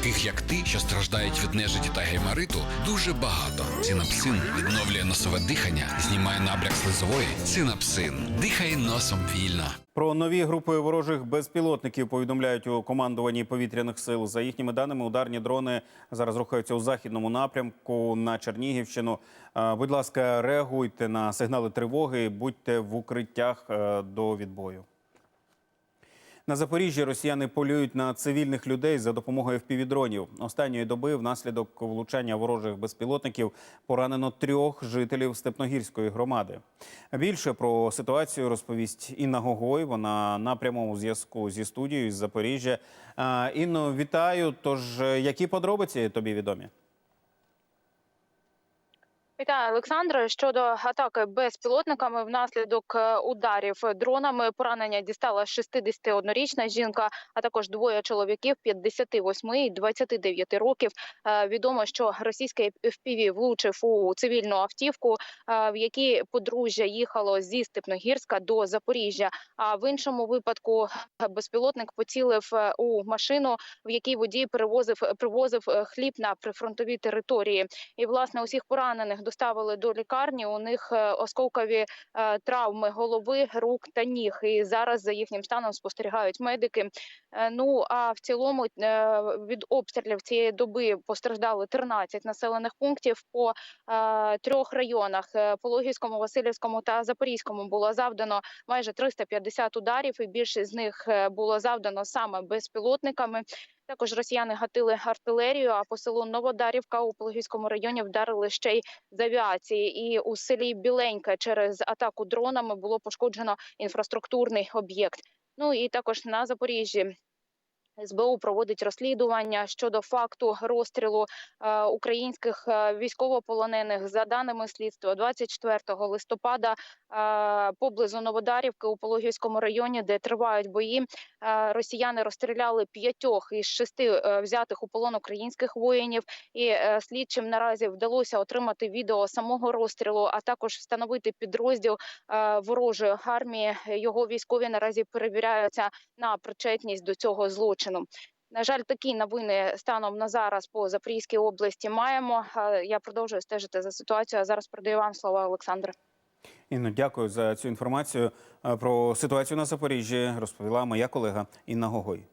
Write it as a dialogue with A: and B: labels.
A: таких як ти, що страждають від нежиті та геймариту, дуже багато. Цинапсин відновлює носове дихання, знімає набряк слизової. Цинапсин. Дихай носом вільно.
B: Про нові групи ворожих безпілотників повідомляють у командуванні повітряних сил. За їхніми даними, ударні дрони зараз рухаються у західному напрямку на Чернігівщину. Е, Будь ласка, реагуйте на сигнали тривоги, будьте в укриттях е, до відбою. На Запоріжжі росіяни полюють на цивільних людей за допомогою впівдронів. Останньої доби внаслідок влучання ворожих безпілотників поранено трьох жителів Степногірської громади. Більше про ситуацію розповість Інна Гогой. Вона на прямому зв'язку зі студією з Запоріжжя. Інно, вітаю. Тож, е, які подробиці тобі відомі?
C: Вітаю, Олександре. Щодо атаки безпілотниками внаслідок е, ударів дронами поранення дістала 61-річна жінка, а також двоє чоловіків 58 і 29 років. Е, Відомо, що російський FPV влучив у цивільну автівку, е, в якій подружжя їхало зі Степногірська до Запоріжжя. А в іншому випадку безпілотник поцілив у машину, в якій водій перевозив привозив хліб на прифронтовій території. І власне усіх поранених доставили до лікарні. У них е, осколкові е, травми голови, рук та ніг. І зараз за їхнім станом спостерігають медики. Е, Ну а в цілому е, від обстрілів цієї доби постраждали 13 населених пунктів по е, трьох районах: Пологівському, Васильівському та Запорізькому було завдано майже 350 ударів, і більшість з них було завдано саме безпілотниками. Також росіяни гатили артилерію. А по селу Новодарівка у Пологівському районі вдарили ще й з авіації. І у селі Біленька через атаку дронами було пошкоджено інфраструктурний об'єкт. Ну і також на Запоріжжі. СБУ проводить розслідування щодо факту розстрілу е, українських е, військовополонених за даними слідства 24 листопада е, поблизу Новодарівки у Пологівському районі, де тривають бої. Росіяни розстріляли п'ятьох із шести взятих у полон українських воїнів. І слідчим наразі вдалося отримати відео самого розстрілу, а також встановити підрозділ ворожої армії. Його військові наразі перевіряються на причетність до цього злочину. На жаль, такі новини станом на зараз по Запорізькій області маємо. Я продовжую стежити за ситуацією. А зараз передаю вам слова Олександр.
B: Інно, дякую за цю інформацію. Е, Про ситуацію на Запоріжжі розповіла моя колега Інна Гогой.